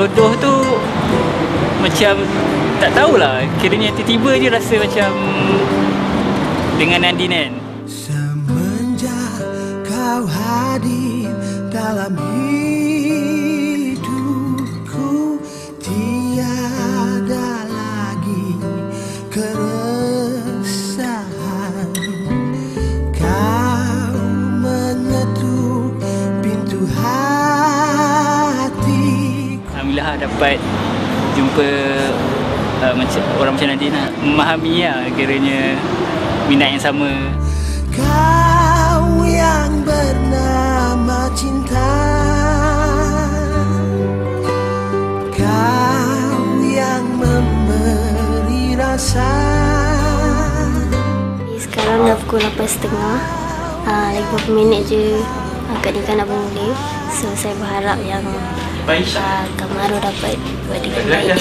jodoh tu macam tak tahulah. Kiranya tiba-tiba je rasa macam dengan Nandin kan. Semenjak kau hadir dalam hidupku Alhamdulillah dapat jumpa uh, macam orang macam Nadine lah. Memahami lah kiranya minat yang sama. Kau yang bernama cinta. Kau yang memberi rasa. Sekarang dah pukul 8.30 uh, Lagi beberapa minit je. Akad nikah nak bermula. So saya berharap yang uh, Kak Maru dapat buat dengan baik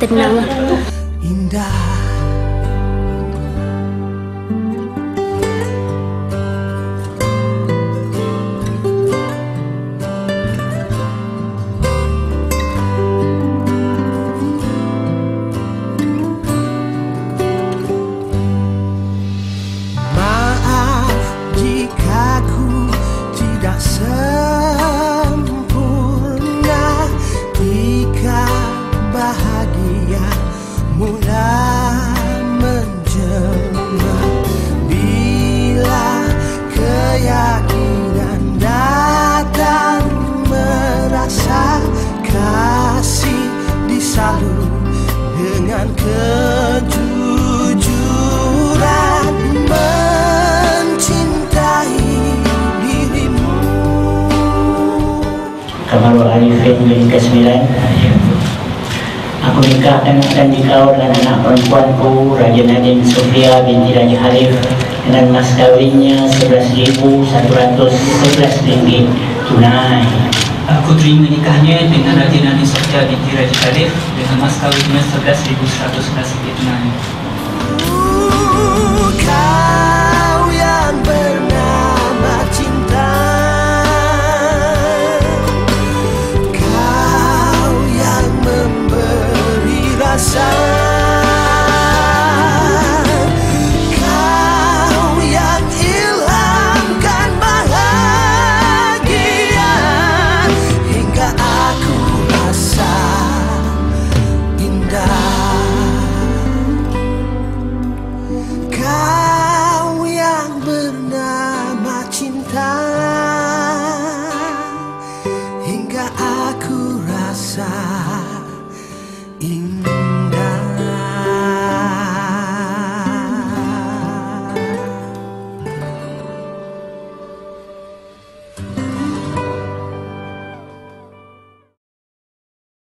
Tenang Indah Kamar Al-Arifin bin ke-9 Aku nikah dengan janji Kau dan anak perempuanku Raja Nadine Sofia binti Raja Halif Dengan mas kawinnya RM11,111 tunai. Aku terima nikahnya dengan Raja Nadine Sofia binti Raja Halif Dengan mas kawinnya RM11,111 tunai. Ooh,